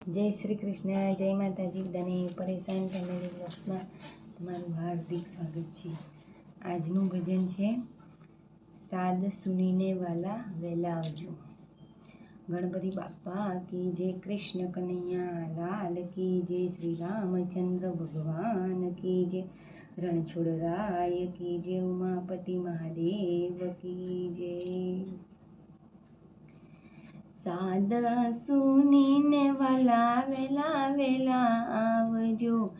જય શ્રી કૃષ્ણ, જય માતાજી, બધાને પરેશાન ફેમિલી બ્લોક્સમાં તમારું હાર્દિક સ્વાગત છે. આજનું ભજન છે, સાદ સુનીને વાલા વહેલા આવજો ગણપતિ બાપા કી જય કૃષ્ણ કનૈયા, લાલ કી જય શ્રી રામચંદ્ર ભગવાન કી જય રણછોડરાય કી જય ઉમાપતિ મહાદેવ કી જય. સાદ સુનીને વલા વેલા વેલા આવજો.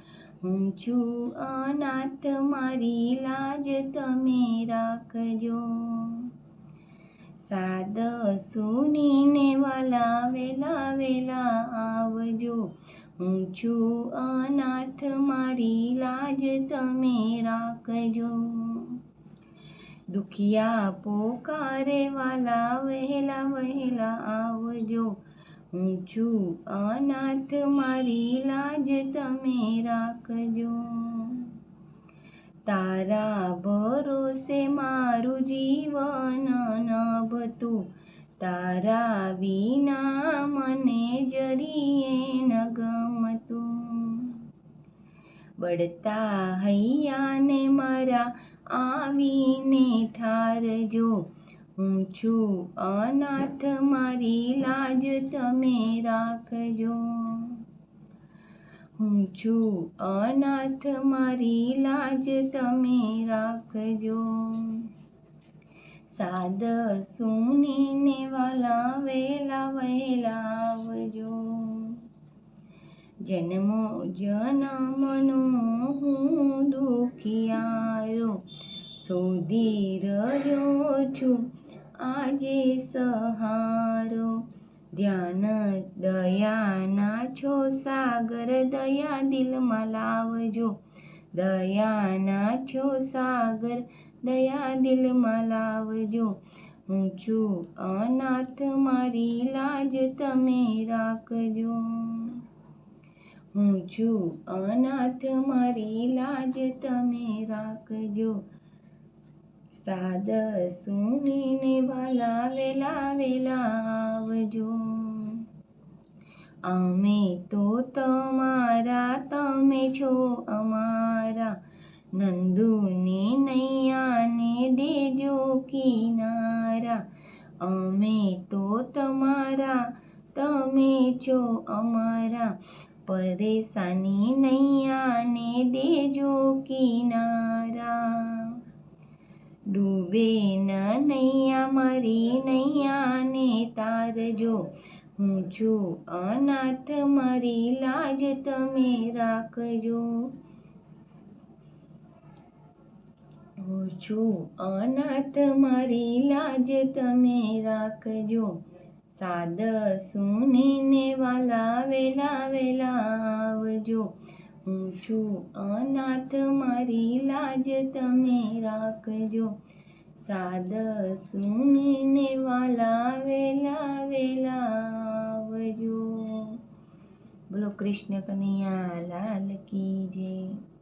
હું છું અનાથ, મારી લાજ તમે રાખજો. સાદ સુનીને વલા વેલા વેલા આવજો. હું છું અનાથ, મારી લાજ તમે રાખજો. દુખિયા પોકારે વાલા, વહેલા વહેલા આવજો. હું છું અનાથ, મારી લાજ તમે રાખજો. તારા ભરોસે મારું જીવન નભતું. તારા વિના મને જરીએ ન ગમતું. બળતા મારા આવીને ઠારજો હું છું અનાથ, મારી લાજ તમે રાખજો. હું છું અનાથ, મારી લાજ તમે રાખજો. સાદ સુનીને વાલા વેલા વહેલા આવજો જન્મો જન્મનો હું દુખિયારો. શોધી રહ્યો છું. આજે સહારો, ધ્યાન દયાના છો. સાગર દયા દિલમાં લાવજો. દયાના છો, સાગર દયા દિલમાં લાવજો. હું છું અનાથ, મારી લાજ તમે રાખજો. હું છું અનાથ, મારી લાજ તમે રાખજો. સાદ સુનીને વાલા વેલા વેલા આવજો. અમે તો તમારા, તમે છો અમારા. નંદુને નૈયાને દેજો કિનારા. અમે તો તમારા, તમે છો અમારા. પરેશાની નૈયાને દેજો કિનારા. ડૂબે નૈયા, મારી નૈયાને તારજો હું છું અનાથ, મારી લાજ તમે રાખજો. હું છું અનાથ, મારી લાજ તમે રાખજો. સાદ સુનીને વાલા હું છું અનાથ મારી લાજ તમે રાખજો. સાદ સુનીને વાલા વેલા વેલા આવજો. બોલો, કૃષ્ણ કનૈયા લાલ કી જય.